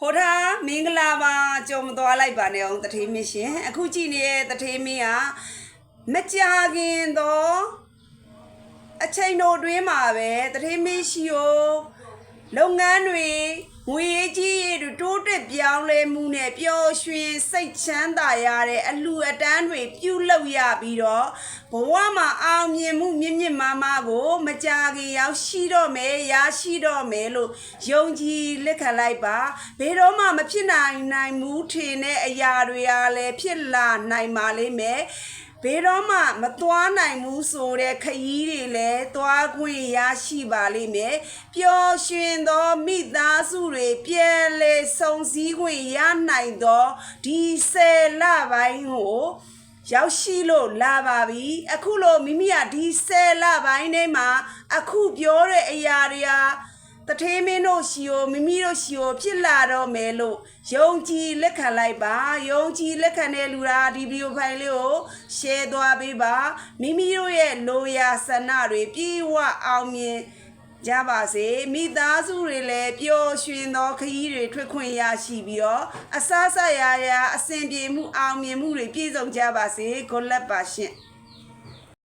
ဟိုထားမင်္ဂလာပါကြုံမသွားလိုက်ပါနဲ့အောင်တထေးမင်းရှင်အခုကြည့်နေတဲ့တထေးမင်းကမကြာခင်တော့အချိန်တို့တွင်းမှာပဲတထေးမင်းရှိကိုလုပ်ငန်းတွေငွေရေးကြီးရေးတွေတိုးတက်ပြောင်းလဲမှုနဲ့ပျော်ရွှင်စိတ်ချမ်းသာရတဲ့အလှအတန်းတွေပြုလုပ်ရပြီးတော့ ဘဝမှာအောင်မြင်မှုမြင့်မြင့်မားမားကို မကြာခင်ရောက်ရှိတော့မယ်ရရှိတော့မယ်လို့ယုံကြည်လက်ခံလိုက်ပါဘယ်တော့မှမဖြစ်နိုင်နိုင်ဘူးထင်တဲ့အရာတွေကလည်းဖြစ်လာနိုင်ပါလိမ့်မယ်ဘယ်တော့မှမသွားနိုင်ဘူးဆိုတဲ့ခရီးတွေလည်းသွားခွင့်ရရှိပါလိမ့်မယ်ပျော်ရွှင်သောမိသားစုတွေပြန်လဲဆုံစည်းခွင့်ရနိုင်သောဒီဆယ်လပိုင်းကို ရောက်ရှိလို့လာပါပြီအခုလို့မိမိကဒီဆယ်လပိုင်းထဲမှာအခုပြောတဲ့အရာတွေဟာတထေးမင်းတို့ရှီကိုမိမိတို့ရှီကိုဖြစ်လာတော့မယ်လို့ယုံကြည်လက်ခံလိုက်ပါယုံကြည်လက်ခံတဲ့လူရာဒီဗီဒီယိုဖိုင်လေးကို share သွားပေးပါမိမိတို့ရဲ့လိုရာဆန္ဒတွေပြေဝအောင်မြင် ကြပါစေမိသားစုတွေလည်းပျော်ရွှင်သောခရီးတွေထွက်ခွင့်ရရှိပြီးတော့အဆအဆရာရာအစဉ်ပြေမှုအောင်မြင်မှုတွေပြည့်စုံကြပါစေကိုလက်ပါရှင်